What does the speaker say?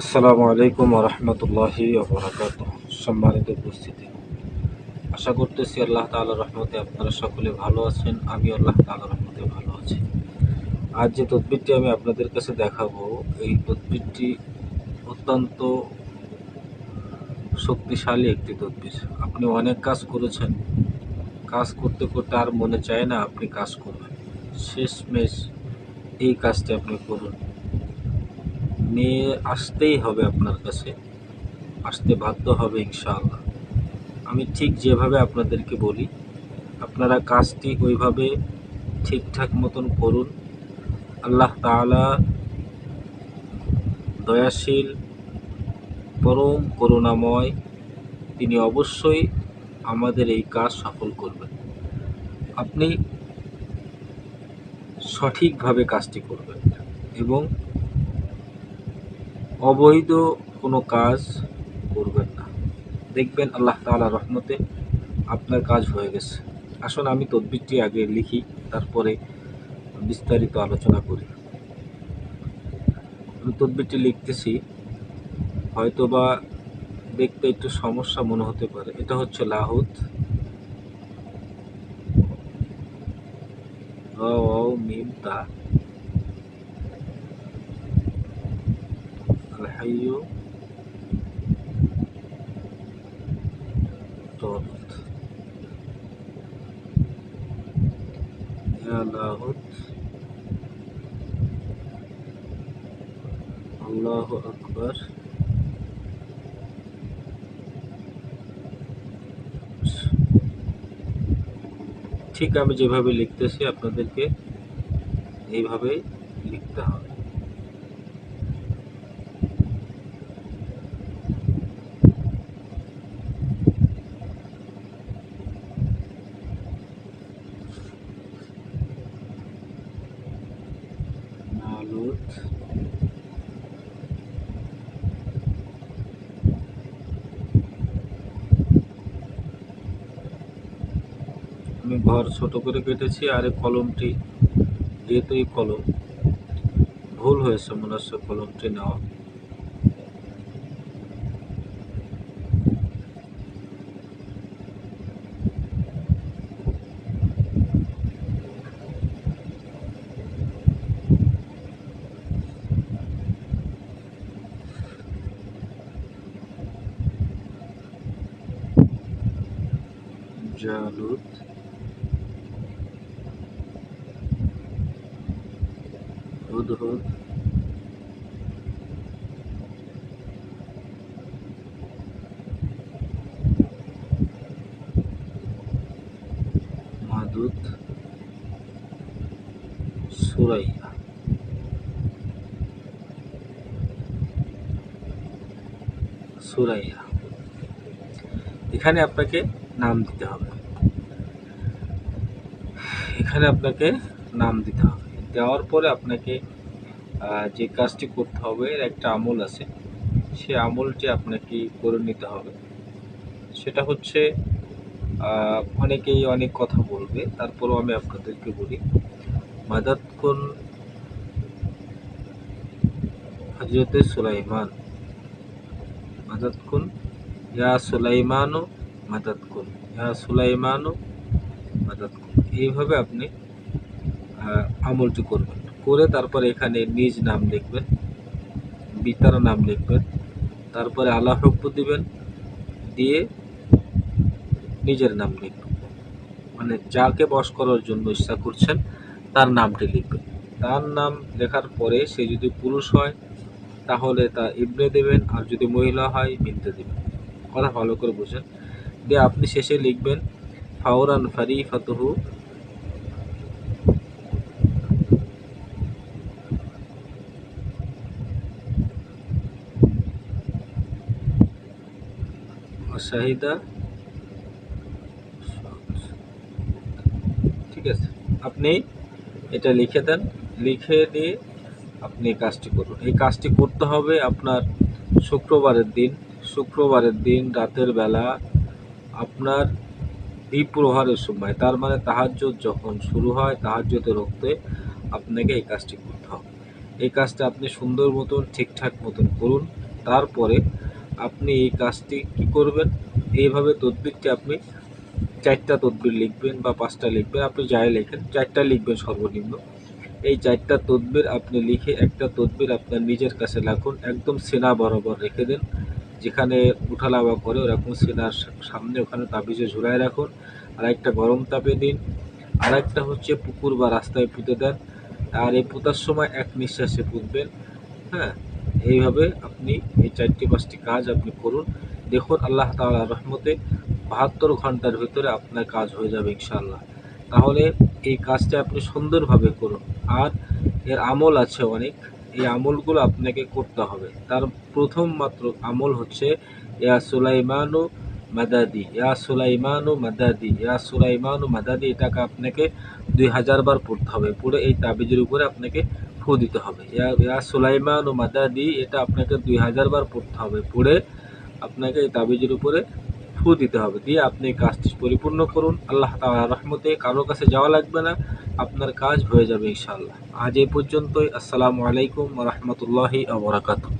আসসালামু আলাইকুম রহমতুল্লাহি বরাকাত সম্মানিত উপস্থিতি। আশা করতেছি আল্লাহ তাআলার রহমতে আপনারা সকলে ভালো আছেন, আমি আল্লাহ তাআলার রহমতে ভালো আছি। আজ যে তদবিরটি আমি আপনাদের কাছে দেখাবো, এই তদবিরটি অত্যন্ত শক্তিশালী একটি তদবির। আপনি অনেক কাজ করেছেন। কাজ করতে করতে আর মনে চায় না আপনি কাজ করবেন। শেষমেশ এই কাজটি আপনি করুন। নিয়ে আসতেই হবে আপনার কাছে। আসতে বাধ্য হবে ইনশাআল্লাহ। আমি ঠিক যেভাবে আপনাদেরকে বলি, আপনারা কাজটি ওইভাবে ঠিকঠাক মতন করুন। আল্লাহ তাআলা দয়াশীল, পরম করুণাময়, তিনি অবশ্যই আমাদের এই কাজ সফল করবেন। আপনি সঠিকভাবে কাজটি করবেন এবং অবৈধ কোনো কাজ করবেন না। দেখবেন আল্লাহ তাআলা রহমতে আপনার কাজ হয়ে গেছে। আসুন আমি তদবিরটি আগে লিখি, তারপরে বিস্তারিত আলোচনা করি। আমি তদবিরটি লিখতেছি, হয়তোবা দেখতে একটু সমস্যা মনে হতে পারে। এটা হচ্ছে লাহুত মিম, তা। হাইয়ু তৎ। আল্লাহুত আল্লাহ আকবর। ঠিক আমি যেভাবে লিখতেছি আপনাদেরকে এইভাবেই লিখতে হবে। আমি ঘর ছোট করে কেটেছি আর এই কলমটি যেহেতু এই কলম, ভুল হয়েছে মনে হচ্ছে কলমটি নেওয়া। জালুদ হুদহুদ মাদুদ সুরাইয়া সুরাইয়া এখানে আপনাকে নাম দিতে হবে। এখানে আপনাকে নাম দিতে হবে। দেওয়ার পরে আপনাকে যে কাজটি করতে হবে, এর একটা আমল আছে। সে আমলটি আপনাকে করে নিতে হবে। সেটা হচ্ছে অনেকেই অনেক কথা বলবে, তারপরেও আমি আপনাদেরকে বলি, মাদাত কোন হজরতে সুলাইমান? মাদাত কোন? ইয়া সুলাইমানও মাদাত কোন ইয়া সুলাইমানও মাদাত কোন এইভাবে আপনি আমলটি করবেন। করে তারপর এখানে নিজ নাম লিখবেন, বিতার নাম লিখবেন, তারপরে আল্লাহ রব্বু দিবেন, দিয়ে নিজের নাম লিখবেন। মানে যাকে বশ করার জন্য ইচ্ছা করছেন, তার নামটি লিখবেন। তার নাম লেখার পরে সে যদি পুরুষ হয়, তাহলে তা ইবনে দেবেন, আর যদি মহিলা হয়, মিনতে দেবেন। কথা ভালো করে বুঝেন। দিয়ে আপনি শেষে লিখবেন, ফাওরান ফারি ফাতহু শাহিদা, ঠিক আছে, আপনি এটা লিখে দেন, লিখে দিয়ে আপনি কাজটি করুন। এই কাজটি করতে হবে আপনার শুক্রবারের দিন শুক্রবারের দিন রাতের বেলা আপনার দ্বীপ্রহারের সময়, তার মানে তাহাজ্জুদ যখন শুরু হয়, তাহাজ্জুদের রক্তে আপনাকে এই কাজটি করতে হবে। এই কাজটা আপনি সুন্দর মতন, ঠিকঠাক মতন করুন। তারপরে আপনি এই কাজটি কি করবেন? এইভাবে তদবিরটি আপনি চারটা তদবির লিখবেন বা পাঁচটা লিখবেন। আপনি যাই লেখেন, চারটা লিখবেন সর্বনিম্ন। এই চারটা তদবির আপনি লিখে একটা তদবির আপনার নিজের কাছে রাখুন। একদম সেনা বরাবর রেখে দেন। যেখানে উঠালাবা করে ওরকম সেনার সামনে ওখানে তাবিজে ঝুলায় রাখুন আর একটা গরম তাপে দিন। আর একটা হচ্ছে পুকুর বা রাস্তায় পুঁতে দেন। আর এই পোতার সময় এক নিঃশ্বাসে পুঁতবেন। হ্যাঁ এইভাবে আপনি এই চারটি পাঁচটি কাজ আপনি করুন। দেখুন আল্লাহ তাআলা রহমতে বাহাত্তর ঘণ্টার ভিতরে আপনার কাজ হয়ে যাবে ইনশাল্লাহ তাহলে এই কাজটা আপনি সুন্দরভাবে করুন। আর এর আমল আছে অনেক। এই আমলগুলো আপনাকে করতে হবে। তার প্রথম মাত্র আমল হচ্ছে, ইয়া সুলাইমানু মাদাদি, ইয়া সুলাইমানু মাদাদি, ইয়া সুলাইমানু মাদাদি। এটাকে আপনাকে দুই হাজার বার পড়তে হবে। পড়ে এই তাবিজের উপরে আপনাকে ফু দিতে হবে। ইয়া ইয়া সুলাইমানু মাদাদি, এটা আপনাকে দুই হাজার বার পড়তে হবে। পড়ে আপনাকে এই তাবিজের উপরে ফু দিতে হবে। দিয়ে আপনি কাজটি পরিপূর্ণ করুন। আল্লাহ তাআলা রহমতে কারও কাছে যাওয়া লাগবে না। আপনার কাজ হয়ে যাবে ইনশাআল্লাহ। আজ এই পর্যন্তই। আসসালামু আলাইকুম রহমতুল্লাহি আবরাকাতু